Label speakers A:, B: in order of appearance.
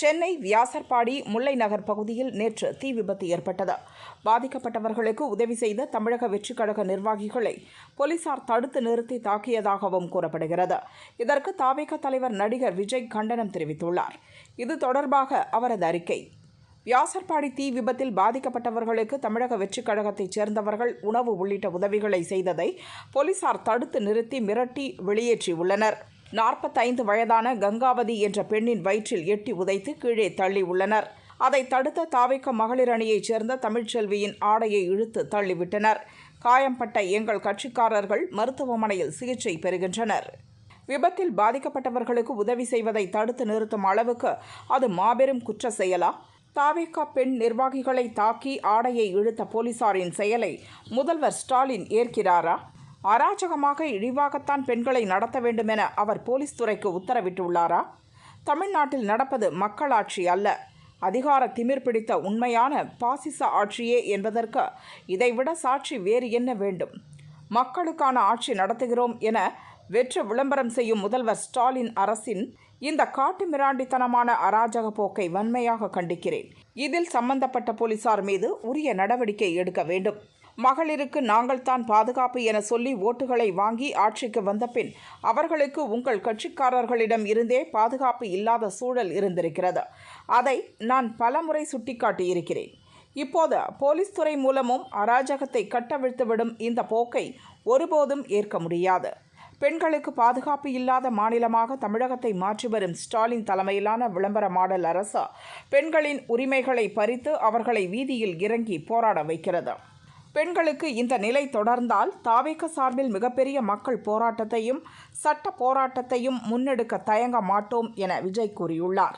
A: சென்னை வியாசர்பாடி முல்லை நகர் பகுதியில் நேற்று தீ விபத்து ஏற்பட்டது. பாதிக்கப்பட்டவர்களுக்கு உதவி செய்த தமிழக வெற்றிக் கழக நிர்வாகிகளை போலீசார் தடுத்து நிறுத்தி தாக்கியதாகவும் கூறப்படுகிறது. இதற்கு தாவேக தலைவர் நடிகர் விஜய் கண்டனம் தெரிவித்துள்ளார். இது தொடர்பாக அவரது அறிக்கை. வியாசர்பாடி தீ விபத்தில் பாதிக்கப்பட்டவர்களுக்கு தமிழக வெற்றிக் கழகத்தைச் சேர்ந்தவர்கள் உணவு உள்ளிட்ட உதவிகளை செய்ததை போலீசார் தடுத்து நிறுத்தி மிரட்டி வெளியேற்றியுள்ளனர். நாற்பத்தைந்து வயதான கங்காவதி என்ற பெண்ணின் வயிற்றில் எட்டி உதைத்து கீழே தள்ளி உள்ளனர். அதை தடுத்த தாவிக்க மகளிர் அணியைச் சேர்ந்த தமிழ்ச்செல்வியின் ஆடையை இழுத்து தள்ளிவிட்டனர். காயம்பட்ட எங்கள் கட்சிக்காரர்கள் மருத்துவமனையில் சிகிச்சை பெறுகின்றனர். விபத்தில் பாதிக்கப்பட்டவர்களுக்கு உதவி செய்வதை தடுத்து நிறுத்தும் அளவுக்கு அது மாபெரும் குற்ற செயலா? தாவேகா பெண் நிர்வாகிகளை தாக்கி ஆடையை இழுத்த போலீசாரின் செயலை முதல்வர் ஸ்டாலின் ஏற்கிறாரா? அராஜகமாக இழிவாகத்தான் பெண்களை நடத்த வேண்டுமென அவர் போலீஸ் துறைக்கு உத்தரவிட்டுள்ளாரா? தமிழ்நாட்டில் நடப்பது மக்களாட்சி அல்ல. அதிகார திமிர் பிடித்த உண்மையான பாசிச ஆட்சியே என்பதற்கு இதைவிட சாட்சி வேறு என்ன வேண்டும்? மக்களுக்கான ஆட்சி நடத்துகிறோம் என வெற்று விளம்பரம் செய்யும் முதல்வர் ஸ்டாலின் அரசின் இந்த காட்டு மிராண்டித்தனமான அராஜக போக்கை வன்மையாக கண்டிக்கிறேன். இதில் சம்பந்தப்பட்ட போலீசார் மீது உரிய நடவடிக்கை எடுக்க வேண்டும். மகளிருக்கு நாங்கள் தான் பாதுகாப்பு என சொல்லி ஓட்டுகளை வாங்கி ஆட்சிக்கு வந்த பின் அவர்களுக்கு உங்கள் கட்சிக்காரர்களிடம் இருந்தே பாதுகாப்பு இல்லாத சூழல் இருந்திருக்கிறது. அதை நான் பலமுறை சுட்டிக்காட்டியிருக்கிறேன். இப்போது போலீஸ் துறை மூலமும் அராஜகத்தை கட்டவிழ்த்துவிடும் இந்த போக்கை ஒருபோதும் ஏற்க முடியாது. பெண்களுக்கு பாதுகாப்பு இல்லாத மாநிலமாக தமிழகத்தை மாற்றி வரும் ஸ்டாலின் தலைமையிலான விளம்பர மாடல் அரசு பெண்களின் உரிமைகளை பறித்து அவர்களை வீதியில் இறங்கி போராட வைக்கிறது. பெண்களுக்கு இந்த நிலை தொடர்ந்தால் தாவேக்க சார்பில் மிகப்பெரிய மக்கள் போராட்டத்தையும் சட்ட போராட்டத்தையும் முன்னெடுக்க தயங்க மாட்டோம் என விஜய் கூறியுள்ளார்.